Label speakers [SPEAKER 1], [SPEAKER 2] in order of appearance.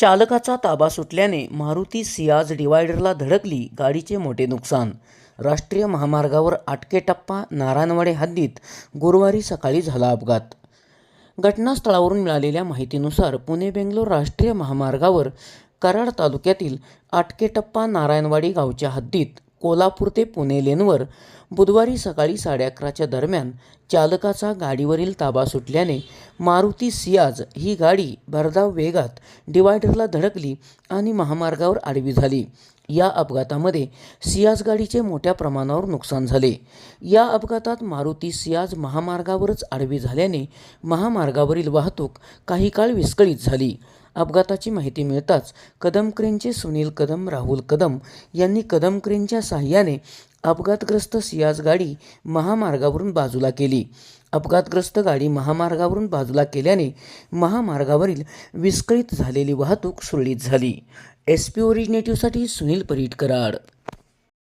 [SPEAKER 1] चालकाचा ताबा सुटल्याने मारुती सियाज डिवायडरला धडकली गाडीचे मोठे नुकसान. राष्ट्रीय महामार्गावर आटके टप्पा नारायणवाडे हद्दीत गुरुवारी सकाळी झाला अपघात. घटनास्थळावरून मिळालेल्या माहितीनुसार पुणे बेंगलोर राष्ट्रीय महामार्गावर कराड तालुक्यातील आटके टप्पा नारायणवाडी गावच्या हद्दीत कोल्हापूर ते पुणे लेनवर बुधवारी सकाळी साडे अकराच्या दरम्यान चालकाचा गाडीवरील ताबा सुटल्याने मारुती सियाज ही गाडी भरधाव वेगात डिवायडरला धडकली आणि महामार्गावर आडवी झाली. या अपघातामध्ये सियाज गाडीचे मोठ्या प्रमाणावर नुकसान झाले. या अपघातात मारुती सियाज महामार्गावरच आडवी झाल्याने महामार्गावरील वाहतूक काही काळ विस्कळीत झाली. अपघाताची माहिती मिळताच कदम क्रेनचे सुनील कदम राहुल कदम यांनी कदम क्रेनच्या सहाय्याने अपघातग्रस्त सियाज गाडी महामार्गावरून बाजूला केली. अपघातग्रस्त गाडी महामार्गावरून बाजूला केल्याने महामार्गावरील विस्कळीत झालेली वाहतूक सुरळीत झाली. एस पी ओरिजिनेटिव्हसाठी सुनील परीटकराड